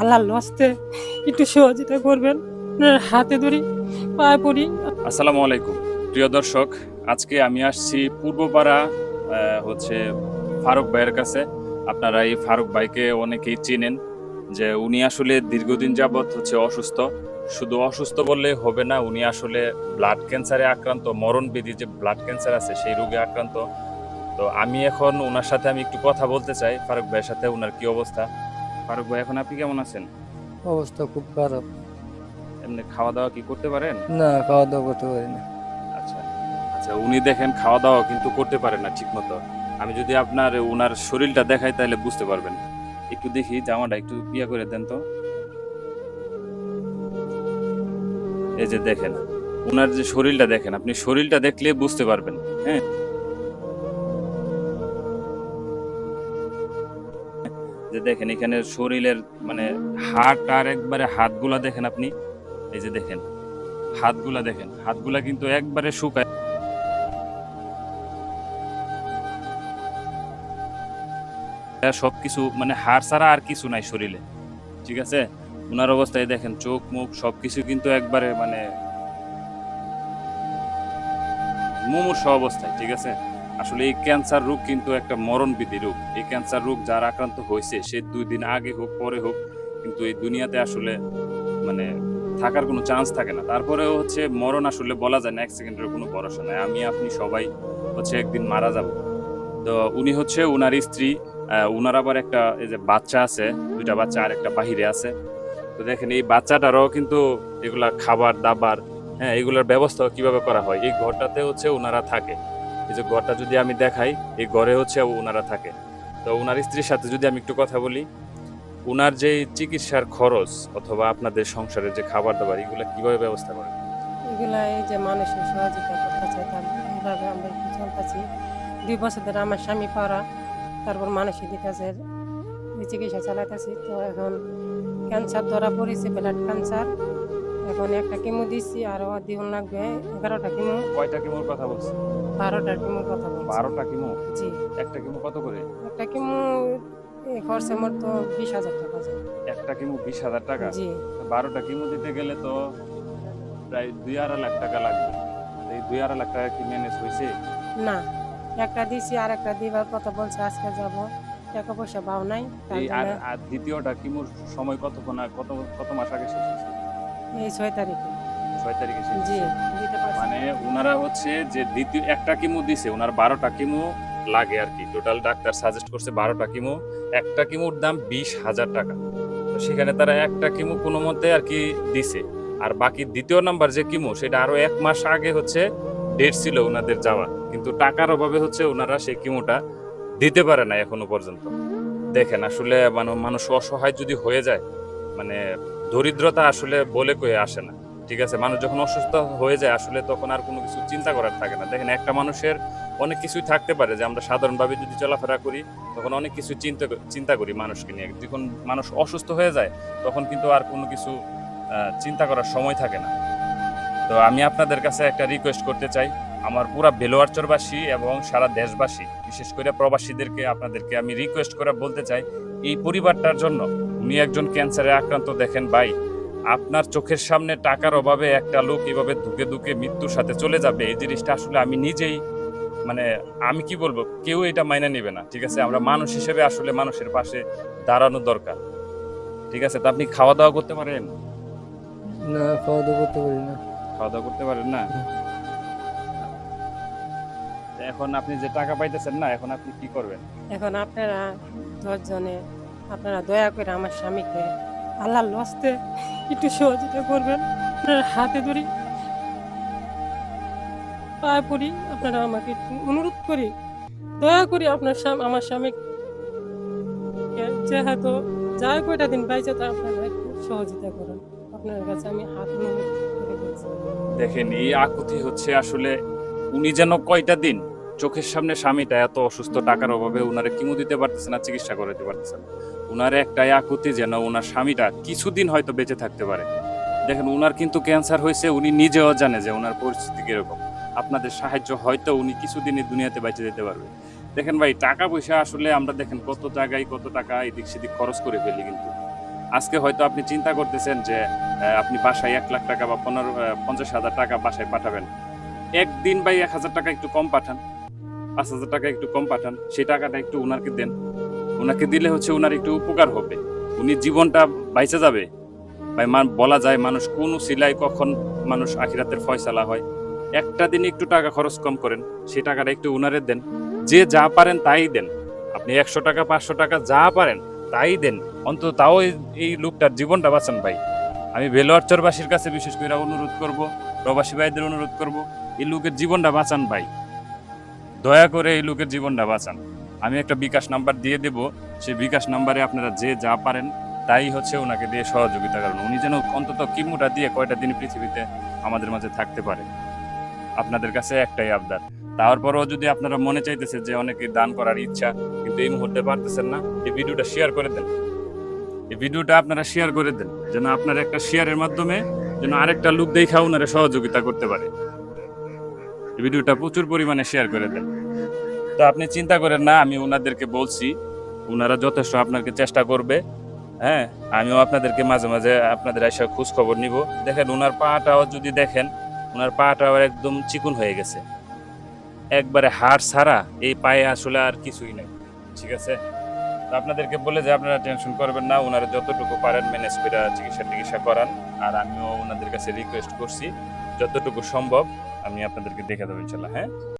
আল্লাহ লস্তে একটু সহযোগিতা করবেন। হাতে ধরি পায়ে পড়ি। আসসালামু আলাইকুম। প্রিয় দর্শক, আজকে আমি আসছি পূর্বপাড়া হচ্ছে ফারুক ভাইয়ের কাছে। আপনারা এই ফারুক ভাইকে অনেকেই চেনেন যে উনি আসলে দীর্ঘদিন যাবৎ হচ্ছে অসুস্থ। শুধু অসুস্থ বললে হবে না, উনি আসলে ব্লাড ক্যান্সারে আক্রান্ত মরণবিধি যে ব্লাড ক্যান্সার আছে সেই রোগে আক্রান্ত। তো আমি এখন ওনার সাথে আমি একটু কথা বলতে চাই। ফারুক ভাইয়ের সাথে ওনার কি অবস্থা? ফারুক ভাই এখন আপনি কেমন আছেন? অবস্থা খুব খারাপ। এমনি খাওয়া দাওয়া কি করতে পারেন? না খাওয়া দাওয়া করতে পারি না। আচ্ছা। আচ্ছা উনি দেখেন খাওয়া দাওয়া কিন্তু করতে পারে না ঠিক মতো আমি যদি আপনার উনার শরীরটা দেখাই তাহলে বুঝতে পারবেন। একটু দেখি জামাটা একটু ইয়া করে দেন তো। এই যে দেখেন উনার যে শরীরটা দেখেন আপনি শরীরটা দেখলে বুঝতে পারবেন হ্যাঁ? যে দেখেন, এখানে শরীরের মানে হাট আর একবারে হাতগুলা দেখেন আপনি। এই যে দেখেন, হাতগুলা দেখেন, হাতগুলা কিন্তু একবারে শুকায়। সবকিছু মানে হাড় ছাড়া আর কিছু নাই শরীরে, ঠিক আছে? ওনার অবস্থায় দেখেন, চোখ, মুখ সবকিছু কিন্তু একবারে মানে মুমূর্ষ অবস্থায়, ঠিক আছে? আসলে এই ক্যান্সার রোগ কিন্তু একটা মরণবিধি রোগ। এই ক্যান্সার রোগ যার আক্রান্ত হয়েছে, সে দুই দিন আগে হোক, পরে হোক, কিন্তু এই দুনিয়াতে আসলে মানে থাকার কোনো চান্স থাকে না। তারপরেও হচ্ছে মরণ আসলে বলা যায় না, এক সেকেন্ডের কোনো ভরসা নাই। আমি, আপনি সবাই হচ্ছে একদিন মারা যাব। তো উনি হচ্ছে উনার স্ত্রী উনার আবার একটা এই যে বাচ্চা আছে, দুইটা বাচ্চা আর একটা বাহিরে আছে। তো দেখেন এই বাচ্চাটারও কিন্তু এগুলা খাবার, দাবার হ্যাঁ এগুলোর ব্যবস্থা কীভাবে করা হয়? এই ঘরটাতে হচ্ছে ওনারা থাকে। এই যে ঘরটা যদি আমি দেখাই, এই ঘরে হচ্ছে ওনারা থাকে। তো ওনার স্ত্রীর সাথে যদি আমি একটু কথা বলি ওনার যে চিকিৎসার খরচ অথবা আপনাদের সংসারের যে খাবার দাবার এগুলো কীভাবে ব্যবস্থা করেন? এগুলা এই যে মানুষের সহযোগিতা করতে চাইতাম এইভাবে আমরা একটু চলতেছি। দুই বছর ধরে আমার স্বামী পাড়া, তারপর দিতেছে, এই চিকিৎসা চালাইতেছি। তো এখন ক্যান্সার ধরা পড়েছে ব্লাড ক্যান্সার এখন একটা কিমো দিচ্ছি আর দিন লাগবে এগারোটা কিমো। কয়টা কিমোর কথা বলছি? বারোটা কিমোর কথা বলছি। বারোটা কিমো? জি। একটা কিমো কত করে? একটা কিমো খরচে মোট তো বিশ হাজার টাকা যায়। একটা কিমো বিশ হাজার টাকা? জি। বারোটা কিমো দিতে গেলে তো প্রায় দুই আড়াই লাখ টাকা লাগবে। এই দুই আড়াই লাখ টাকা কি ম্যানেজ হয়েছে না একটা দিছি আর একটা দিবার কথা বলছে আজকে যাব। টাকা পয়সা পাও নাই এই আর দ্বিতীয়টা কিমোর সময় কতক্ষণ কত কত মাস আগে শেষ হয়েছে? এই ছয় তারিখে। ছয় তারিখে জি দিতে পারছি। মানে ওনারা হচ্ছে যে দ্বিতীয় একটা কিমো দিছে ওনার বারোটা কিমো লাগে আর কি। টোটাল ডাক্তার সাজেস্ট করছে বারোটা কিমো একটা কিমোর দাম বিশ হাজার টাকা। তো সেখানে তারা একটা কিমো কোনো মতে আর কি দিছে। আর বাকি দ্বিতীয় নাম্বার যে কিমো সেটা আরও এক মাস আগে হচ্ছে ডেট ছিল ওনাদের যাওয়া। কিন্তু টাকার অভাবে হচ্ছে ওনারা সেই কিমোটা দিতে পারে না এখনও পর্যন্ত। দেখেন আসলে মানে মানুষ অসহায় যদি হয়ে যায় মানে দরিদ্রতা আসলে বলে কয়ে আসে না। ঠিক আছে, মানুষ যখন অসুস্থ হয়ে যায় আসলে তখন আর কোনো কিছু চিন্তা করার থাকে না। দেখেন, একটা মানুষের অনেক কিছুই থাকতে পারে যে আমরা সাধারণভাবে যদি চলাফেরা করি, তখন অনেক কিছু চিন্তা চিন্তা করি মানুষকে নিয়ে। যখন মানুষ অসুস্থ হয়ে যায়, তখন কিন্তু আর কোনো কিছু চিন্তা করার সময় থাকে না। তো আমি আপনাদের কাছে একটা রিকোয়েস্ট করতে চাই। আমার পুরা বেলোয়ারচরবাসী এবং সারা দেশবাসী, বিশেষ করে প্রবাসীদেরকে, আপনাদেরকে আমি রিকোয়েস্ট করে বলতে চাই এই পরিবারটার জন্য উনি একজন ক্যান্সারে আক্রান্ত। দেখেন ভাই আপনার চোখের সামনে টাকার অভাবে একটা লোক এভাবে ধুকে ধুকে মৃত্যুর সাথে চলে যাবে এই জিনিসটা আসলে আমি নিজেই মানে আমি কি বলব কেউ এটা মাইনে নেবে না ঠিক আছে? আমরা মানুষ হিসেবে আসলে মানুষের পাশে দাঁড়ানো দরকার ঠিক আছে? তা আপনি খাওয়া দাওয়া করতে পারেন? না খাওয়া দাওয়া করতে পারি না। খাওয়া দাওয়া করতে পারেন না? এখন আপনি যে টাকা পাইতেছেন না এখন আপনি কি করবেন? এখন আপনারা দশজনে আপনারা দয়া করে আমার স্বামীকে আল্লাহর লস্তে একটু সহযোগিতা করবেন। আপনার হাতে ধরি পায়ে পড়ি, আপনারা আমাকে একটু অনুরোধ করি দয়া করি আপনার আমার স্বামী যে হয়তো যাই কয়টা দিন পাইছে তা আপনারা একটু সহযোগিতা করুন। আপনার কাছে আমি হাত অনুরোধ দেখেন, এই আকুতি হচ্ছে আসলে উনি যেন কয়টা দিন চোখের সামনে স্বামীটা এত অসুস্থ, টাকার অভাবে উনারে কিমো দিতে পারতেছে না, চিকিৎসা করাতে পারতেছে না। উনার একটাই আকুতি যেন ওনার স্বামীটা কিছুদিন হয়তো বেঁচে থাকতে পারে। দেখেন, উনার কিন্তু ক্যান্সার হয়েছে, উনি নিজেও জানে যে ওনার পরিস্থিতি কীরকম। আপনাদের সাহায্য হয়তো উনি কিছুদিন এই দুনিয়াতে বেঁচে যেতে পারবে। দেখেন ভাই, টাকা পয়সা আসলে আমরা দেখেন কত জায়গায় কত টাকা এদিক সেদিক খরচ করে ফেলি কিন্তু। আজকে হয়তো আপনি চিন্তা করতেছেন যে আপনি বাসায় এক লাখ টাকা বা পনেরো পঞ্চাশ হাজার টাকা বাসায় পাঠাবেন। একদিন বাই এক হাজার টাকা একটু কম পাঠান, পাঁচ হাজার টাকা একটু কম পাঠান, সেই টাকাটা একটু ওনাকে দেন। ওনাকে দিলে হচ্ছে ওনার একটু উপকার হবে। উনি জীবনটা বাইচে যাবে। ভাই বলা যায় মানুষ কোন সিলাই কখন মানুষ আখিরাতের ফয়সালা হয়। একটা দিন একটু টাকা খরচ কম করেন সেই টাকাটা একটু উনারে দেন। যে যা পারেন তাই দেন। আপনি একশো টাকা, পাঁচশো টাকা যা পারেন তাই দেন। অন্তত তাও এই- এই লোকটার জীবনটা বাঁচান ভাই। আমি বেলোয়ারচরবাসীর কাছে বিশেষ করে অনুরোধ করব, প্রবাসী ভাইদের অনুরোধ করব, এই লোকের জীবনটা বাঁচান ভাই। দয়া করে এই লোকের জীবনটা বাঁচান। আমি একটা বিকাশ নাম্বার দিয়ে দেব। সেই বিকাশ নাম্বারে আপনারা যে যা পারেন, তাই হচ্ছে ওনাকে দিয়ে সহযোগিতা কারণ উনি যেন অন্তত কিমুটা দিয়ে কয়টা দিন পৃথিবীতে আমাদের মাঝে থাকতে পারে। আপনাদের কাছে একটাই আবদার। তারপরেও যদি আপনারা মনে চাইতেছে যে অনেকে দান করার ইচ্ছা, কিন্তু এই মুহূর্তে পারতেছেন না, এই ভিডিওটা শেয়ার করে দেন। এই ভিডিওটা আপনারা শেয়ার করে দেন, যেন আপনার একটা শেয়ারের মাধ্যমে যেন আরেকটা লোক দেখা ওনারা সহযোগিতা করতে পারে। এই ভিডিওটা প্রচুর পরিমাণে শেয়ার করে দেন। তো আপনি চিন্তা করেন না, আমি ওনাদেরকে বলছি ওনারা যথেষ্ট আপনাকে চেষ্টা করবে হ্যাঁ? আমিও আপনাদেরকে মাঝে মাঝে আপনাদের এসে খোঁজ খবর নিব। দেখেন ওনার পাটাও যদি দেখেন ওনার পাটাও একদম চিকুন হয়ে গেছে। একবারে হাড় ছাড়া এই পায়ে আসলে আর কিছুই নেই, ঠিক আছে? আপনাদেরকে বলে যে, আপনারা টেনশন করবেন না ওনারা যতটুকু পারেন ম্যানেজ করে চিকিৎসা টিকিৎসা করান। আর আমিও ওনাদের কাছে রিকোয়েস্ট করছি, যতটুকু সম্ভব আমি আপনাদেরকে দেখে দেবো, ইনশাল্লাহ হ্যাঁ?